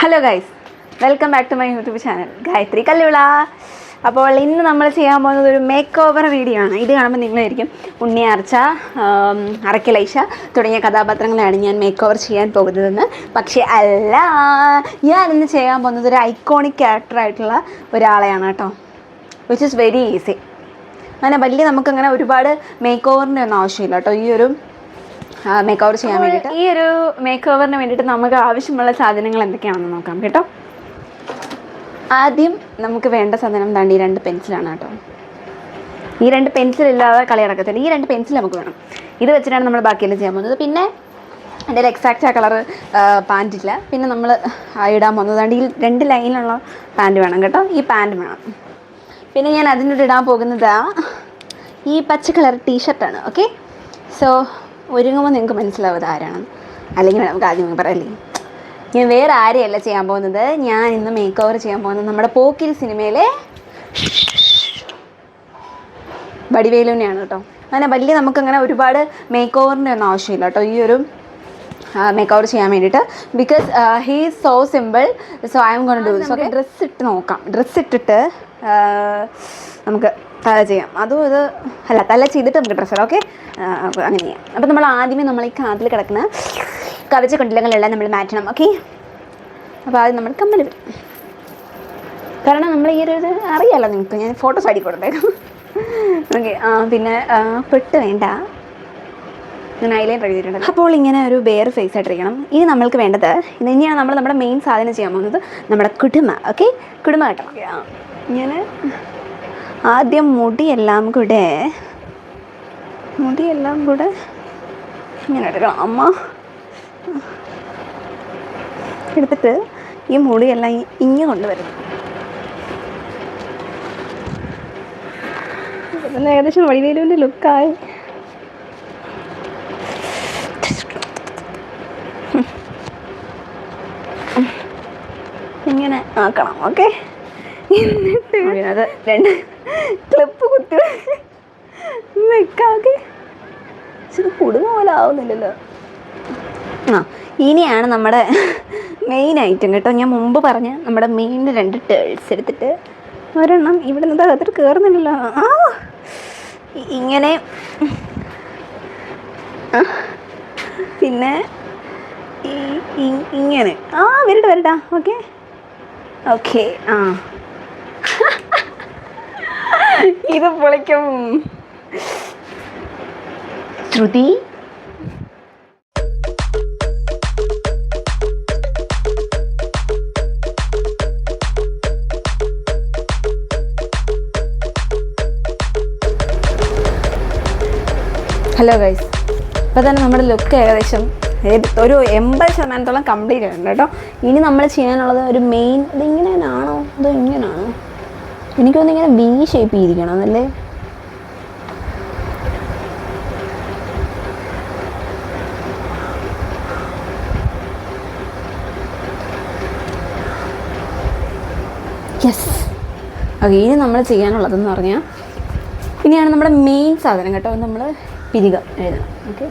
Hello guys welcome back to my YouTube channel Gayathri Kalluvila അപ്പോൾ ഇന്ന് നമ്മൾ ചെയ്യാൻ പോകുന്നത് ഒരു മേക്ക് ഓവർ വീഡിയോ ആണ്. ഇത് കാണുമ്പോൾ നിങ്ങളായിരിക്കും ഉണ്ണിയാർച്ച അറക്കലൈഷ തുടങ്ങിയ കഥാപാത്രങ്ങളാണ് ഞാൻ മേക്ക് ഓവർ ചെയ്യാൻ പോകുന്നതെന്ന്. പക്ഷേ അല്ല ഞാൻ ഇന്ന് ചെയ്യാൻ പോകുന്നത് ഒരു ഐക്കോണിക് ക്യാരക്ടറായിട്ടുള്ള ഒരാളെയാണ് കേട്ടോ. വിച്ച് ഇസ് വെരി ഈസി അങ്ങനെ വലിയ നമുക്കങ്ങനെ ഒരുപാട് മേക്ക് ഓവറിന്റെ ഒന്നും ആവശ്യമില്ല കേട്ടോ. ഈ ഒരു മേക്ക് ഓവർ ചെയ്യാൻ വേണ്ടിയിട്ട്. ഈ ഒരു മേക്ക് ഓവറിന് വേണ്ടിയിട്ട് നമുക്ക് ആവശ്യമുള്ള സാധനങ്ങൾ എന്തൊക്കെയാണെന്ന് നോക്കാം കേട്ടോ. ആദ്യം നമുക്ക് വേണ്ട സാധനം താണ്ടി ഈ രണ്ട് പെൻസിലാണ് കേട്ടോ. ഈ രണ്ട് പെൻസിൽ ഇല്ലാതെ കളി നടക്കത്തില്ല. ഈ രണ്ട് പെൻസിൽ നമുക്ക് വേണം. ഇത് വെച്ചിട്ടാണ് നമ്മൾ ബാക്കിയെല്ലാം ചെയ്യാൻ പോകുന്നത്. പിന്നെ എന്റെ എക്സാക്റ്റ് ആ കളറ് പാന്റില്ല പിന്നെ നമ്മൾ ഇടാൻ പോകുന്നത് താണ്ടി ഈ രണ്ട് ലൈനിലുള്ള പാന്റ് വേണം കേട്ടോ. ഈ പാന്റ് വേണം. പിന്നെ ഞാൻ അതിനോട് ഇടാൻ പോകുന്നത് ഈ പച്ച കളർ ടീഷർട്ടാണ് ഓക്കെ സോ ഒരുങ്ങുമ്പോൾ നിങ്ങൾക്ക് മനസ്സിലാവുക ആരാണ് ആരാണെന്ന്. അല്ലെങ്കിൽ നമുക്ക് ആദ്യം പറയല്ലേ ഞാൻ വേറെ ആരെയല്ല ചെയ്യാൻ പോകുന്നത്? ഞാൻ ഇന്ന് മേക്ക് ഓവർ ചെയ്യാൻ പോകുന്നത് നമ്മുടെ പോക്കിൽ സിനിമയിലെ വടിവേലുവിനെയാണ് കേട്ടോ. അങ്ങനെ വലിയ നമുക്കങ്ങനെ ഒരുപാട് മേക്ക് ഓവറിന്റെ ഒന്നും ആവശ്യമില്ല കേട്ടോ. ഈ ഒരു മേക്ക് ഓവർ ചെയ്യാൻ വേണ്ടിയിട്ട്. Because he is so simple so I am gonna do so dress ഇട്ട് നോക്കാം. ഡ്രസ്സ് ഇട്ടിട്ട് നമുക്ക് തല ചെയ്യാം. അതും ഇത് അല്ല തല ചെയ്തിട്ട് നമുക്ക് ഡ്രസ്സർ ഓക്കെ? അങ്ങനെ ചെയ്യാം. അപ്പോൾ നമ്മൾ ആദ്യമേ നമ്മൾ ഈ കാതിൽ കിടക്കുന്ന കവച്ച കുണ്ടലങ്ങളെല്ലാം നമ്മൾ മാറ്റണം ഓക്കെ? അപ്പോൾ ആദ്യം നമ്മൾ കമ്മൽ വരും കാരണം നമ്മൾ ഈ ഒരു ഇത് അറിയാമല്ലോ നിങ്ങൾക്ക് ഞാൻ ഫോട്ടോസ് അടി കൊടുത്തേക്കാം. ഓക്കെ പിന്നെ പെട്ട് വേണ്ട. ഞാൻ ഐലൈൻ ചെയ്തിട്ടുണ്ട് അപ്പോൾ ഇങ്ങനെ ഒരു ബെയർ ഫേസ് ആയിട്ടിരിക്കണം. ഇനി നമ്മൾക്ക് വേണ്ടത് ഇത് ഇനിയാണ് നമ്മൾ നമ്മുടെ മെയിൻ സാധനം ചെയ്യാൻ പോകുന്നത് നമ്മുടെ കുടുമ ഓക്കെ? കുടുമ കേട്ടോ. ഇങ്ങനെ. ആദ്യം മുടിയെല്ലാം കൂടെ. മുടിയെല്ലാം കൂടെ ഇങ്ങനെ എടുക്കണം അമ്മ. എടുത്തിട്ട് ഈ മുടിയെല്ലാം ഇങ്ങ് കൊണ്ടുവരണം. ഏകദേശം വഴിവേലുവിന്റെ ലുക്കായി. ഇങ്ങനെ ആക്കണം ഓക്കെ? എന്നിട്ട് അത് രണ്ട് ക്ലിപ്പ് കുത്തി വെക്കാതെ. ഇത് കുടുങ്ങ പോലെ ആവുന്നില്ലല്ലോ. ആ ഇനിയാണ് നമ്മുടെ മെയിൻ ഐറ്റം കേട്ടോ. ഞാൻ മുമ്പ് പറഞ്ഞ നമ്മുടെ മെയിൻ രണ്ട് ടേൾസ് എടുത്തിട്ട് ഒരെണ്ണം ഇവിടെ നിന്ന് അകത്തോട്ട് കയറുന്നില്ലല്ലോ ആ ഇങ്ങനെ. പിന്നെ ഇങ്ങനെ. ആ വരട്ടെ വരട്ടാ ഓക്കെ ഓക്കെ ആ. ഇത് പൊളിക്കും. ശ്രുതി? ഹലോ ഗൈസ് ഇപ്പോൾ തന്നെ നമ്മുടെ ലുക്ക് ഏകദേശം ഒരു എൺപത് ശതമാനത്തോളം കംപ്ലീറ്റ് ആയിട്ടുണ്ട് കേട്ടോ. ഇനി നമ്മൾ ചെയ്യാനുള്ളത് ഒരു മെയിൻ ഇത് ഇങ്ങനെയാണോ അതോ ഇങ്ങനെയാണോ? എനിക്കൊന്ന് ഇങ്ങനെ ബി ഷേപ്പ് ചെയ്തിരിക്കണം എന്നല്ലേ യെസ് ഓക്കെ ഇനി നമ്മൾ ചെയ്യാനുള്ളതെന്ന് പറഞ്ഞാൽ ഇനിയാണ് നമ്മുടെ മെയിൻ സാധനം കേട്ടോ നമ്മൾ പിരിക എഴുതണം. ഓക്കെ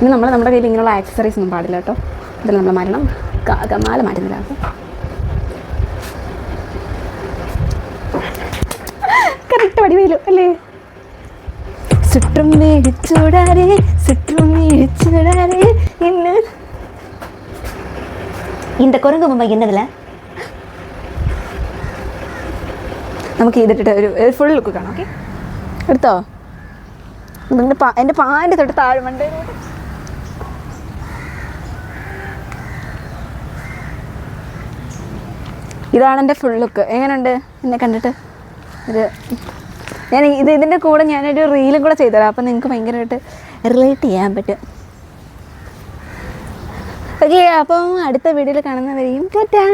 ഇനി നമ്മൾ നമ്മുടെ കയ്യിൽ ഇങ്ങനെയുള്ള ആക്സസറീസ് ഒന്നും പാടില്ല കേട്ടോ ഇതിൽ നമ്മൾ മാറ്റണം ക- ക- മാല മാറ്റുന്നില്ല അപ്പോൾ കറക്റ്റ് വടിവേലു അല്ലേ സുറ്റും വീഴിച്ചൂടാരേ സുറ്റും വീഴിച്ചൂടാരേ ഇന്ന് இந்த குரங்கு பொம்மை என்னதில் നമുക്ക് ഇതിട്ടിട്ട് ഒരു ഫുൾ ലുക്ക് കാണാം ഓക്കെ എടുത്തോ നിങ്ങളുടെ പാ എൻ്റെ പാൻ്റെ തൊട്ട് താഴെ മണ്ടയിലോട്ട് ഇതാണ് എന്റെ ഫുൾ ലുക്ക് എങ്ങനെയുണ്ട് എന്നെ കണ്ടിട്ട്? ഇത്. ഞാൻ ഇത് ഇതിന്റെ കൂടെ ഞാനൊരു റീലും കൂടെ ചെയ്തുതരാം അപ്പം നിങ്ങൾക്ക് ഭയങ്കരമായിട്ട് റിലേറ്റ് ചെയ്യാൻ പറ്റും. ഓക്കെ അപ്പം അടുത്ത വീഡിയോയിൽ കാണുന്നവരെയും ടാറ്റാ.